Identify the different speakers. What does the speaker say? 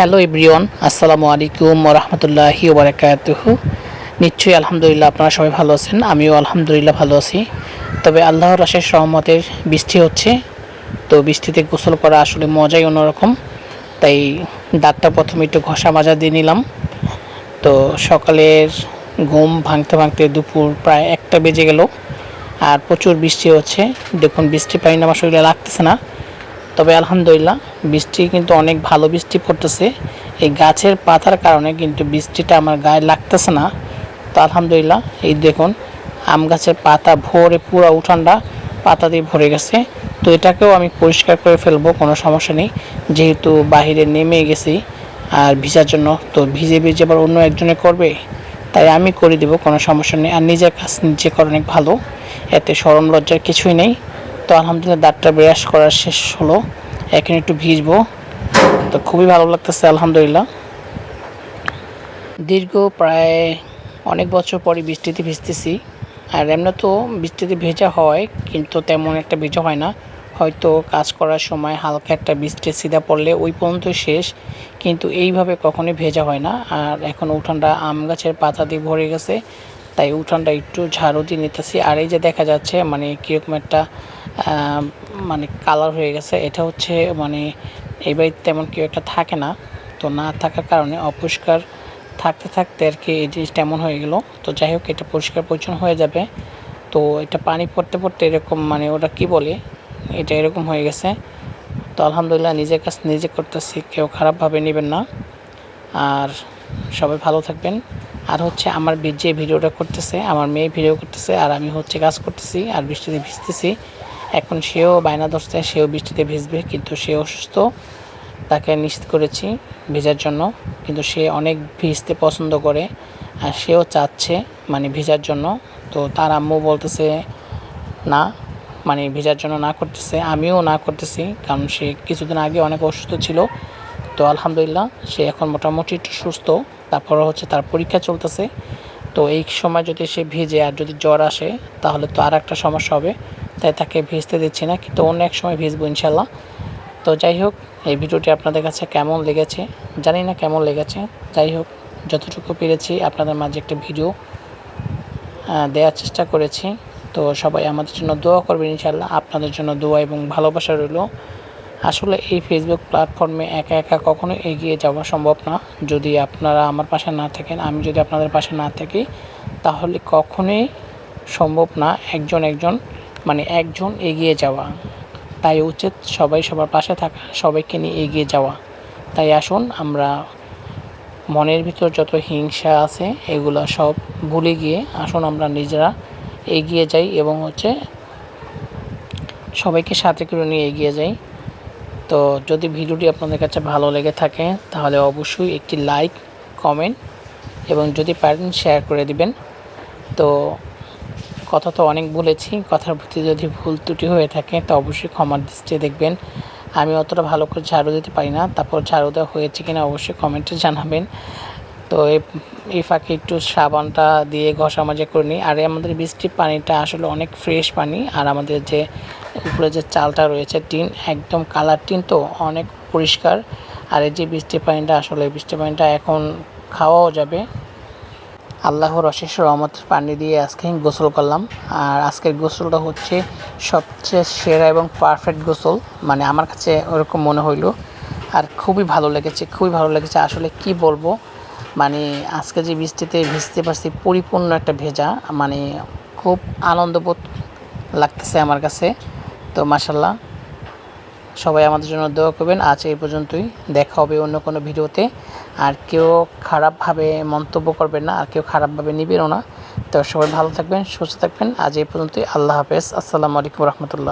Speaker 1: Hello everyone আসসালামু আলাইকুম রহমতুল্লাহি ওবরাকাতুহ নিশ্চয়ই আলহামদুলিল্লাহ আপনারা সবাই ভালো আছেন, আমিও আলহামদুলিল্লাহ ভালো আছি। তবে আল্লাহর আশেষ রহমতের বৃষ্টি হচ্ছে, তো বৃষ্টিতে গোসল করা আসলে মজাই অন্যরকম। তাই দাঁতটা প্রথমে একটু ঘষা মাজা দিয়ে নিলাম। তো সকালের ঘুম ভাঙতে ভাঙতে দুপুর প্রায় একটা বেজে গেল, আর প্রচুর বৃষ্টি হচ্ছে। দেখুন বৃষ্টি পানি আমার শরীরে লাগতেছে না। তবে আলহামদুলিল্লাহ, বৃষ্টি কিন্তু অনেক ভালো বৃষ্টি পড়তেছে। এই গাছের পাতার কারণে কিন্তু বৃষ্টিটা আমার গায়ে লাগতেছে না। তো আলহামদুলিল্লাহ, এই দেখুন, আম গাছের পাতা ভরে পুরো উঠানটা পাতা দিয়ে ভরে গেছে। তো এটাকেও আমি পরিষ্কার করে ফেলব, কোনো সমস্যা নেই। যেহেতু বাহিরে নেমে গেছি, আর ভিজার জন্য, তো ভিজে ভিজে আবার অন্য একজনে করবে, তাই আমি করে দেবো, কোনো সমস্যা নেই। আর নিজের কাজ নিজে করা অনেক ভালো, এতে সরম লজ্জার কিছুই নেই। তো আলহামদুলিল্লাহ দাঁতটা ব্রাশ করা শেষ হলো। এখন একটু ভিজবো। তো খুবই ভালো লাগতেছে, আলহামদুলিল্লাহ। দীর্ঘ প্রায় অনেক বছর পরে বৃষ্টিতে ভিজতেছি। আর এমনি তো বৃষ্টিতে ভেজা হয়, কিন্তু তেমন একটা ভেজা হয় না। হয়তো কাজ করার সময় হালকা একটা বৃষ্টি সিধা পড়লে ওই পর্যন্ত শেষ, কিন্তু এইভাবে কখনোই ভেজা হয় না। আর এখন উঠানটা আম গাছের পাতা দিয়ে ভরে গেছে, তাই উঠানটা একটু ঝাড়ু দিয়ে নিতেছি। আর এই যে দেখা যাচ্ছে মানে কীরকম একটা মানে কালার হয়ে গেছে। এটা হচ্ছে মানে এই বাড়িতে তেমন কেউ একটা থাকে না। তো না থাকার কারণে অপরিষ্কার থাকতে থাকতে আর কি এই জিনিসটা এমন হয়ে গেল। তো যাই হোক, এটা পরিষ্কার পরিচ্ছন্ন হয়ে যাবে। তো এটা পানি পড়তে পড়তে এরকম মানে ওটা কি বলে? এটা এরকম হয়ে গেছে। তো আলহামদুলিল্লাহ নিজের কাছে নিজে করতেছি, কেউ খারাপভাবে নেবেন না। আর সবাই ভালো থাকবেন। আর হচ্ছে আমার যে ভিডিওটা করতেছে, আমার মেয়ে ভিডিও করতেছে, আর আমি হচ্ছে কাজ করতেছি, আর বৃষ্টিতে ভিজতেছি। এখন সেও বায়না ধরছে, সেও বৃষ্টিতে ভিজবে, কিন্তু সে অসুস্থ। তাকে নিশ্চিত করেছি ভেজার জন্য, কিন্তু সে অনেক ভিজতে পছন্দ করে, আর সেও চাচ্ছে মানে ভেজার জন্য। তো তার আম্মু বলতেছে, না মানে ভেজার জন্য না করতেছে। আমিও না করতেছি, কারণ সে কিছুদিন আগে অনেক অসুস্থ ছিল। তো আলহামদুলিল্লাহ, সে এখন মোটামুটি একটু সুস্থ। তারপর হচ্ছে তার পরীক্ষা চলতেছে। তো এই সময় যদি সে ভিজে আর যদি জ্বর আসে, তাহলে তো আর একটা সমস্যা হবে। তাই তাকে ভিজতে দিচ্ছি না, কিন্তু অন্য এক সময় ভিজবো ইনশাল্লাহ। তো যাই হোক, এই ভিডিওটি আপনাদের কাছে কেমন লেগেছে? জানি না কেমন লেগেছে। যাই হোক, যতটুকু পেরেছি আপনাদের মাঝে একটা ভিডিও দেওয়ার চেষ্টা করেছি। তো সবাই আমাদের জন্য দোয়া করবেন ইনশাল্লাহ। আপনাদের জন্য দোয়া এবং ভালোবাসা রইল। আসলে এই ফেসবুক প্ল্যাটফর্মে একা একা কখনো এগিয়ে যাওয়া সম্ভব না। যদি আপনারা আমার পাশে না থাকেন, আমি যদি আপনাদের পাশে না থাকি, তাহলে কখনোই সম্ভব না একজন একজন মানে একজন এগিয়ে যাওয়া। তাই উচিত সবাই সবার পাশে থাকা, সবাইকে নিয়ে এগিয়ে যাওয়া। তাই আসুন, আমরা মনের ভিতর যত হিংসা আছে, এগুলো সব ভুলে গিয়ে আসুন, আমরা নিজেরা এগিয়ে যাই এবং হচ্ছে সবাইকে সাথে করে নিয়ে এগিয়ে যাই। তো যদি ভিডিওটি আপনাদের কাছে ভালো লেগে থাকে, তাহলে অবশ্যই একটি লাইক, কমেন্ট এবং যদি পারেন, শেয়ার করে দিবেন। তো কথা তো অনেক বলেছি, কথার প্রতি যদি ভুল ত্রুটি হয়ে থাকে, তো অবশ্যই ক্ষমার দৃষ্টি দেখবেন। আমি অতটা ভালো করে ঝাড়ু দিতে পারি না, তারপর ঝাড়ু দেওয়া হয়েছে কিনা অবশ্যই কমেন্টে জানাবেন। তো এই ফাঁকে একটু সাবানটা দিয়ে ঘষা মাজা করে নিই। আর আমাদের বৃষ্টির পানিটা আসলে অনেক ফ্রেশ পানি, আর আমাদের যে উপরে যে চালটা রয়েছে টিন, একদম কালার টিন তো অনেক পরিষ্কার। আর এই যে বৃষ্টির পানিটা, আসলে বৃষ্টির পানিটা এখন খাওয়াও যাবে। আল্লাহর অশেষ রহমতের পানি দিয়ে আজকে গোসল করলাম। আর আজকের গোসলটা হচ্ছে সবচেয়ে সেরা এবং পারফেক্ট গোসল। মানে আমার কাছে ওরকম মনে হইল। আর খুবই ভালো লেগেছে, খুবই ভালো লেগেছে। আসলে কি বলব? মানে আজকে যে বৃষ্টিতে ভিজতে পারছি, পরিপূর্ণ একটা ভেজা। মানে খুব আনন্দবোধ লাগতেছে আমার কাছে। তো মাসাল্লাহ সবাই আমাদের জন্য দোয়া করবেন। আজ এই পর্যন্তই। দেখা হবে অন্য কোনো ভিডিওতে। আর কেউ খারাপভাবে মন্তব্য করবেন না, আর কেউ খারাপভাবে নিবেনও না। তো সবাই ভালো থাকবেন, সুস্থ থাকবেন। আজ এই পর্যন্তই। আল্লাহ হাফেজ। আসসালামু আলাইকুম রহমতুল্লাহ।